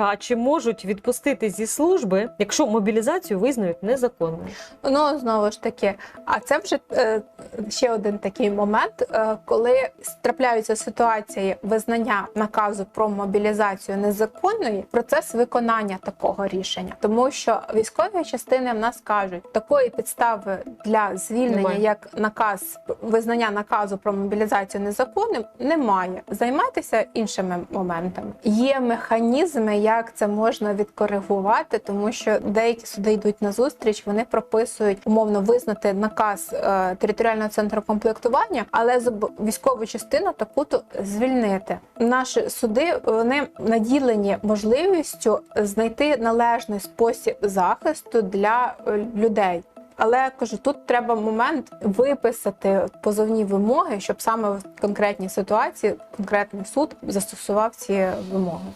А чи можуть відпустити зі служби, якщо мобілізацію визнають незаконною? Ну знову ж таки, а це вже е, ще один такий момент, е, коли трапляються ситуації визнання наказу про мобілізацію незаконної, процес виконання такого рішення, тому що військові частини в нас кажуть, такої підстави для звільнення, Немає. як наказ визнання наказу про мобілізацію незаконним, немає. Займайтеся іншими моментами. Є механізми, як це можна відкоригувати, тому що деякі суди йдуть на зустріч, вони прописують умовно визнати наказ е, територіального центру комплектування, але військову частину таку то звільнити. Наші суди вони наділені можливістю знайти належний спосіб захисту для е, людей. Але кажу, тут треба момент виписати позовні вимоги, щоб саме в конкретній ситуації конкретний суд застосував ці вимоги.